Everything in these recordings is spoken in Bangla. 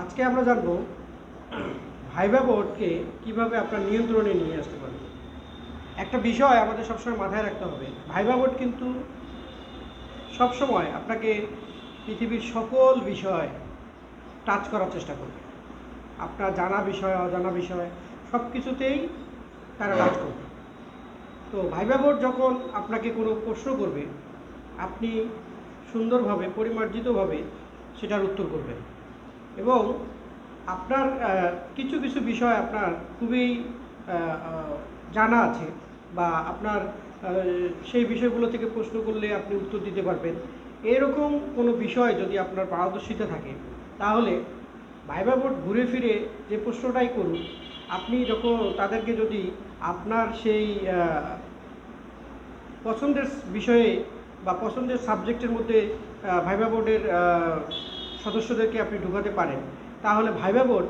আজকে আমরা জানব ভাইবা বোর্ডকে কীভাবে আপনার নিয়ন্ত্রণে নিয়ে আসতে পারবেন একটা বিষয় আমাদের সবসময় মাথায় রাখতে হবে ভাইবা বোর্ড কিন্তু সবসময় আপনাকে পৃথিবীর সকল বিষয় টাচ করার চেষ্টা করবে। আপনার জানা বিষয় অজানা বিষয় সব কিছুতেই তারা টাচ করবে। তো ভাইবা বোর্ড যখন আপনাকে কোনো প্রশ্ন করবে আপনি সুন্দরভাবে পরিমার্জিতভাবে সেটার উত্তর করবেন। এবং আপনার কিছু কিছু বিষয় আপনার খুবই জানা আছে বা আপনার সেই বিষয়গুলো থেকে প্রশ্ন করলে আপনি উত্তর দিতে পারবেন। এরকম কোনো বিষয় যদি আপনার পারদর্শিতা থাকে, তাহলে ভাইবা বোর্ড ঘুরে ফিরে যে প্রশ্নটাই করুন আপনি যখন তাদেরকে যদি আপনার সেই পছন্দের বিষয়ে বা পছন্দের সাবজেক্টের মধ্যে ভাইবা বোর্ডের সদস্যদেরকে আপনি ঢুকাতে পারেন। তাহলে ভাইবা বোর্ড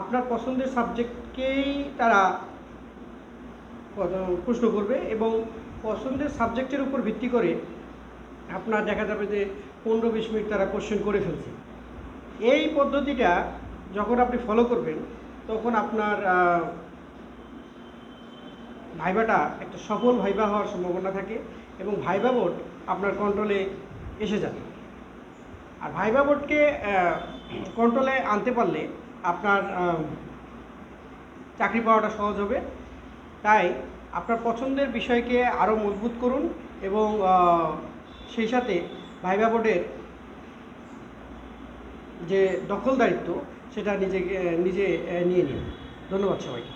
আপনার পছন্দের সাবজেক্টকেই তারা প্রশ্ন করবে এবং পছন্দের সাবজেক্টের উপর ভিত্তি করে আপনার দেখা যাবে যে পনেরো বিশ মিনিট তারা কোশ্চেন করে ফেলছে। এই পদ্ধতিটা যখন আপনি ফলো করবেন, তখন আপনার ভাইবাটা একটা সফল ভাইবা হওয়ার সম্ভাবনা থাকে এবং ভাইবা বোর্ড আপনার কন্ট্রোলে এসে যাবে। আর ভাইবা বোর্ডকে কন্ট্রোলে আনতে পারলে আপনার চাকরি পাওয়াটা সহজ হবে। তাই আপনার পছন্দের বিষয়কে আরও মজবুত করুন এবং সেই সাথে ভাইবা বোর্ডের যে দখলদারিত্ব, সেটা নিজেকে, নিজে নিয়ে নিন। ধন্যবাদ সবাইকে।